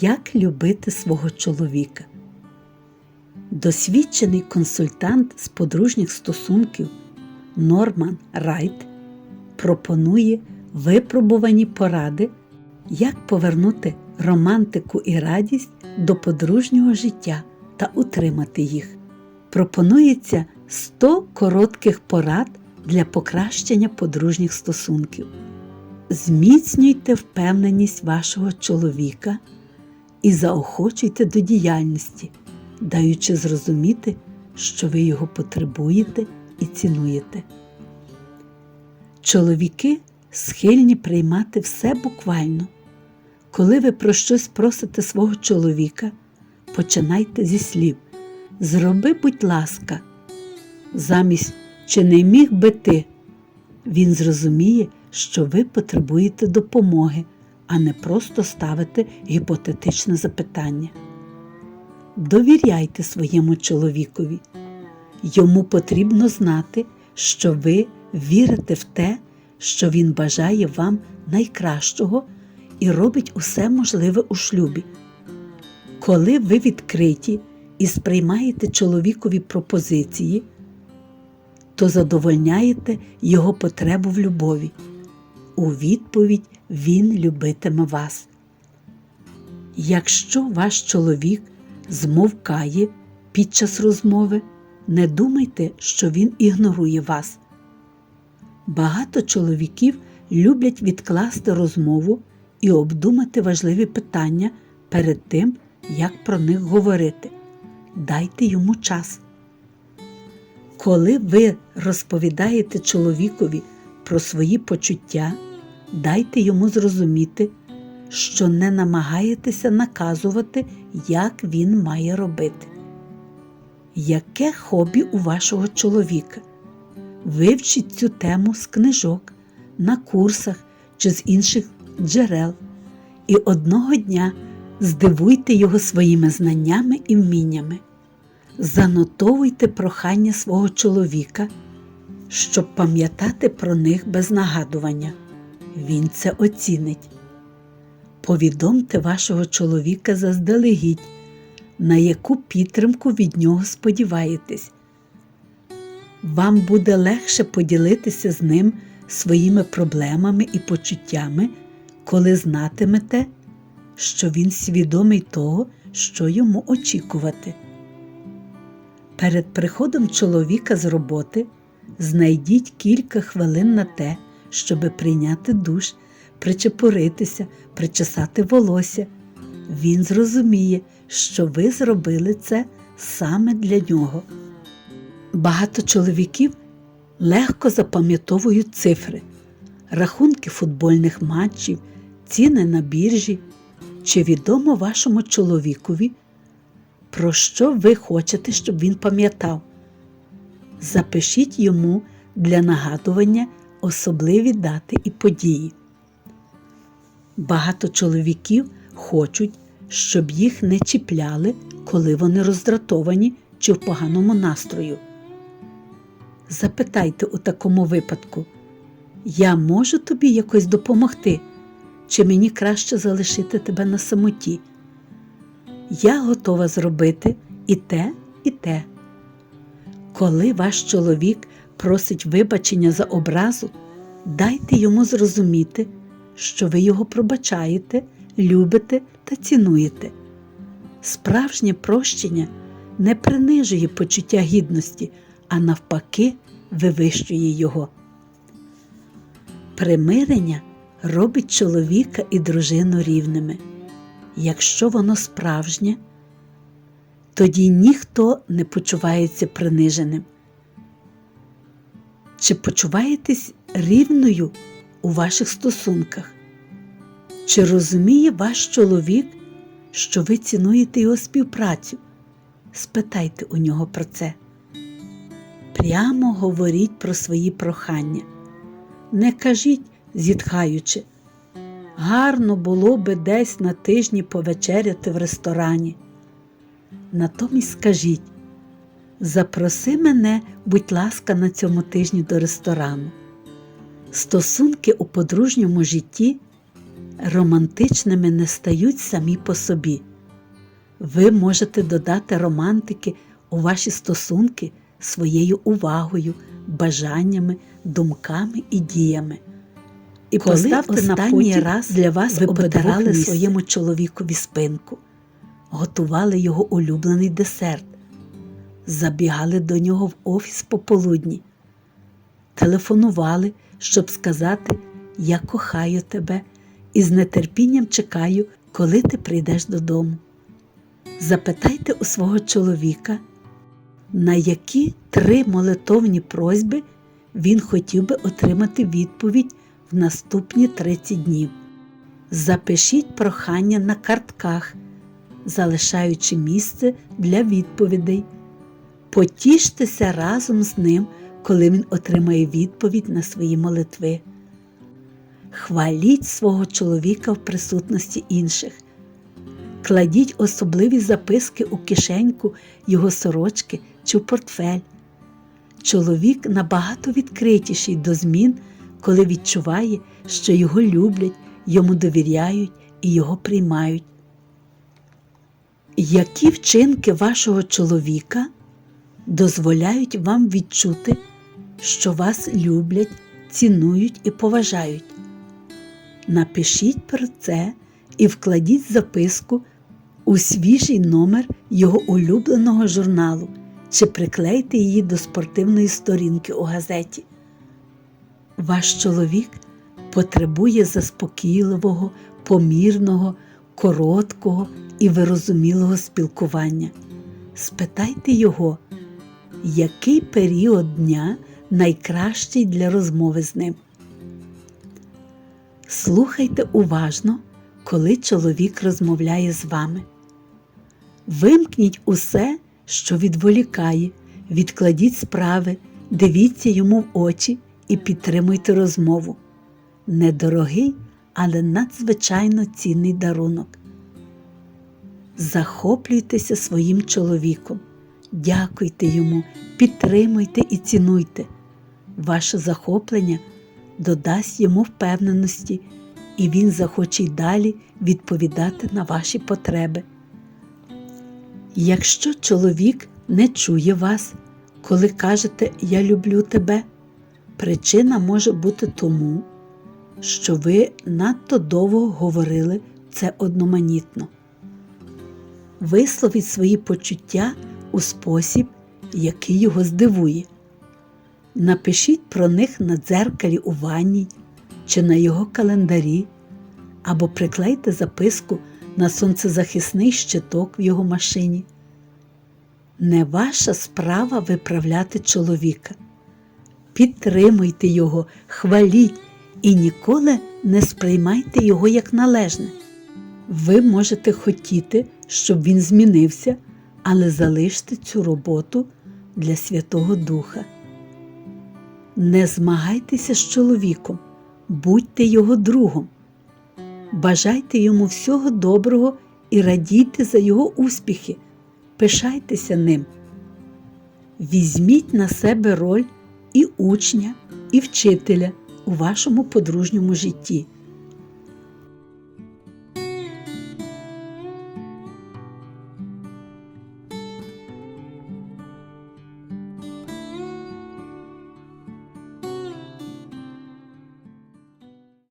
Як любити свого чоловіка? Досвідчений консультант з подружніх стосунків Норман Райт пропонує випробувані поради, як повернути романтику і радість до подружнього життя та утримати їх. Пропонується 100 коротких порад для покращення подружніх стосунків. Зміцнюйте впевненість вашого чоловіка і заохочуйте до діяльності, даючи зрозуміти, що ви його потребуєте і цінуєте. Чоловіки схильні приймати все буквально. Коли ви про щось просите свого чоловіка, починайте зі слів Зроби, будь ласка, замість чи не міг би ти, він зрозуміє, що ви потребуєте допомоги, а не просто ставите гіпотетичне запитання. Довіряйте своєму чоловікові. Йому потрібно знати, що ви вірите в те, що він бажає вам найкращого і робить усе можливе у шлюбі. Коли ви відкриті і сприймаєте чоловікові пропозиції, то задовольняєте його потребу в любові. У відповідь він любитиме вас. Якщо ваш чоловік змовкає під час розмови, не думайте, що він ігнорує вас. Багато чоловіків люблять відкласти розмову і обдумати важливі питання перед тим, як про них говорити. Дайте йому час. Коли ви розповідаєте чоловікові про свої почуття, дайте йому зрозуміти, що не намагаєтеся наказувати, як він має робити. Яке хобі у вашого чоловіка? Вивчіть цю тему з книжок, на курсах чи з інших джерел, і одного дня здивуйте його своїми знаннями і вміннями. Занотовуйте прохання свого чоловіка, щоб пам'ятати про них без нагадування. Він це оцінить. Повідомте вашого чоловіка заздалегідь, на яку підтримку від нього сподіваєтесь. Вам буде легше поділитися з ним своїми проблемами і почуттями, коли знатимете, що він свідомий того, що йому очікувати. Перед приходом чоловіка з роботи знайдіть кілька хвилин на те, щоби прийняти душ, причепуритися, причесати волосся. Він зрозуміє, що ви зробили це саме для нього. Багато чоловіків легко запам'ятовують цифри, рахунки футбольних матчів, ціни на біржі. Чи відомо вашому чоловікові, про що ви хочете, щоб він пам'ятав? Запишіть йому для нагадування особливі дати і події. Багато чоловіків хочуть, щоб їх не чіпляли, коли вони роздратовані чи в поганому настрою. Запитайте у такому випадку, я можу тобі якось допомогти, чи мені краще залишити тебе на самоті? Я готова зробити і те, і те. Коли ваш чоловік просить вибачення за образу, дайте йому зрозуміти, що ви його пробачаєте, любите та цінуєте. Справжнє прощення не принижує почуття гідності, а навпаки, вивищує його. Примирення робить чоловіка і дружину рівними. Якщо воно справжнє, тоді ніхто не почувається приниженим. Чи почуваєтесь рівною у ваших стосунках? Чи розуміє ваш чоловік, що ви цінуєте його співпрацю? Спитайте у нього про це. Прямо говоріть про свої прохання. Не кажіть, зітхаючи, гарно було би десь на тижні повечеряти в ресторані. Натомість скажіть, запроси мене, будь ласка, на цьому тижні до ресторану. Стосунки у подружньому житті романтичними не стають самі по собі. Ви можете додати романтики у ваші стосунки своєю увагою, бажаннями, думками і діями. І Коли поставте на останній потім раз для вас ви ви потирали своєму чоловікові спинку, готували його улюблений десерт, забігали до нього в офіс пополудні, телефонували, щоб сказати Я кохаю тебе і з нетерпінням чекаю, коли ти прийдеш додому. Запитайте у свого чоловіка, на які три молитовні просьби він хотів би отримати відповідь в наступні 30 днів. Запишіть прохання на картках, залишаючи місце для відповідей. Потіштеся разом з ним, коли він отримає відповідь на свої молитви. Хваліть свого чоловіка в присутності інших. Кладіть особливі записки у кишеньку його сорочки чи в портфель. Чоловік набагато відкритіший до змін, коли відчуває, що його люблять, йому довіряють і його приймають. Які вчинки вашого чоловіка дозволяють вам відчути, що вас люблять, цінують і поважають? Напишіть про це і вкладіть записку у свіжий номер його улюбленого журналу чи приклейте її до спортивної сторінки у газеті. Ваш чоловік потребує заспокійливого, помірного, короткого і вирозумілого спілкування. Спитайте його, який період дня найкращий для розмови з ним. Слухайте уважно, коли чоловік розмовляє з вами. Вимкніть усе, що відволікає, відкладіть справи, дивіться йому в очі і підтримуйте розмову. Недорогий, але надзвичайно цінний дарунок. Захоплюйтеся своїм чоловіком, дякуйте йому, підтримуйте і цінуйте. Ваше захоплення додасть йому впевненості, і він захоче й далі відповідати на ваші потреби. Якщо чоловік не чує вас, коли кажете Я люблю тебе, причина може бути тому, що ви надто довго говорили це одноманітно. Висловіть свої почуття у спосіб, який його здивує. Напишіть про них на дзеркалі у ванні чи на його календарі, або приклейте записку на сонцезахисний щиток в його машині. Не ваша справа виправляти чоловіка. Підтримуйте його, хваліть і ніколи не сприймайте його як належне. Ви можете хотіти, щоб він змінився, але залиште цю роботу для Святого Духа. Не змагайтеся з чоловіком, будьте його другом. Бажайте йому всього доброго і радійте за його успіхи, пишайтеся ним. Візьміть на себе роль і учня, і вчителя у вашому подружньому житті.